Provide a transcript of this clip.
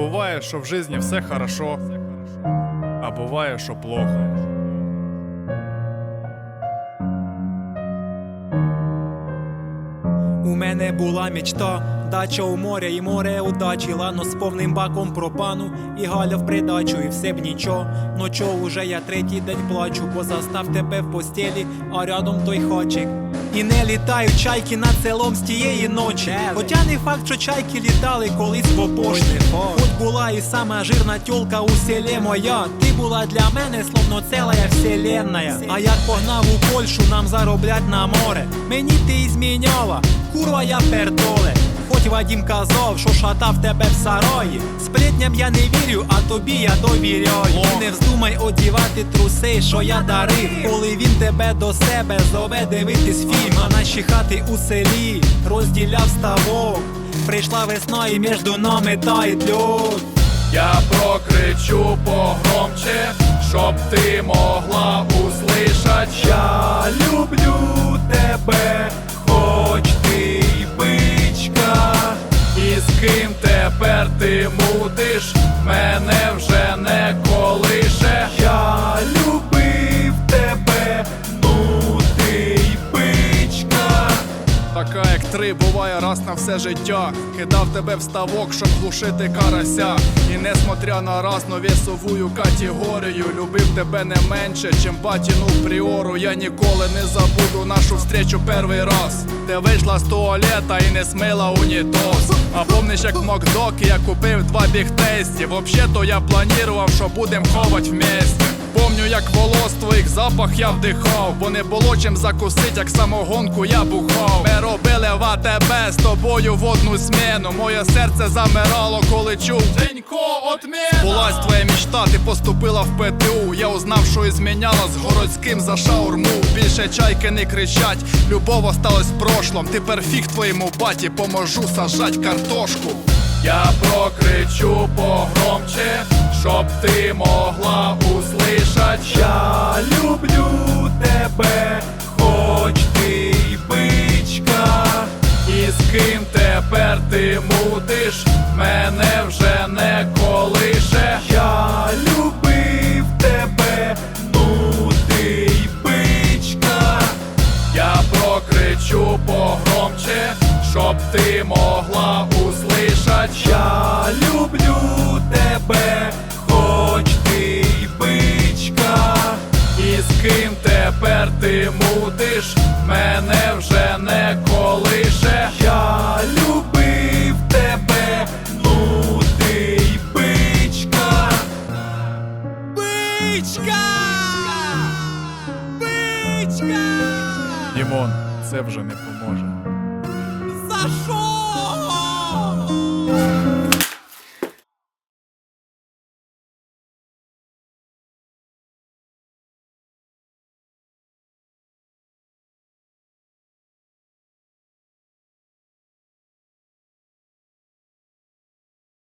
Буває, що в житті все хорошо, а буває, що плохо. У мене була мечта, дача у моря і море удачі, лано з повним баком пропану, і Галя в придачу, і все б нічого. Но чо уже я третій день плачу, бо застав тебе в постелі, а рядом той хачик. І не літають чайки над селом з тієї ночі. Хоча не факт, що чайки літали колись по пошті. Хоч була і сама жирна тілка у селі моя. Ти була для мене словно целая вселенная. А як погнав у Польщу нам зароблять на море. Мені ти і зміняла, курва я пердоле. Хоч Вадім казав, що шатав тебе в сарої. Сплетням я не вірю, а тобі я довіряю. Не вздумай одівати труси, що я дарив. Коли він тебе до себе зове дивитись фільм, а наші хати у селі розділяв ставок. Прийшла весна і між нами тает льод. Я прокричу погромче, щоб ти могла услышать. Я люблю тебе, Така, як три, буває раз на все життя. Кидав тебе в ставок, щоб глушити карася. І несмотря на разну весовую категорію, любив тебе не менше, чим батіну пріору. Я ніколи не забуду нашу встречу перший раз. Ти вийшла з туалета і не смила унітоз. А помниш, як в Макдокі я купив два бігтейсті. Вообще-то я планував, що будем ховать вместе. Помню, як волос твоїх запах я вдихав, бо не було чим закусить, як самогонку я бухав. Робили в АТБ з тобою в одну зміну. Моє серце замирало, коли чув Денько отміна Збулась твоя мічта, ти поступила в ПТУ. Я узнав, що і зміняла з городським за шаурму. Більше чайки не кричать, любов осталась в прошлом. Тепер фіг твоєму баті, поможу сажать картошку. Я прокричу погромче, щоб ти могла услышать. Я люблю мутиш, мене вже не колише. Я любив тебе, ну ти й бичка. Я прокричу погромче, щоб ти могла услышать. Я люблю тебе, хоч ти й бичка. І з ким тепер ти мутиш, Бичка! Бичка! Дімон, це вже не поможе. За що?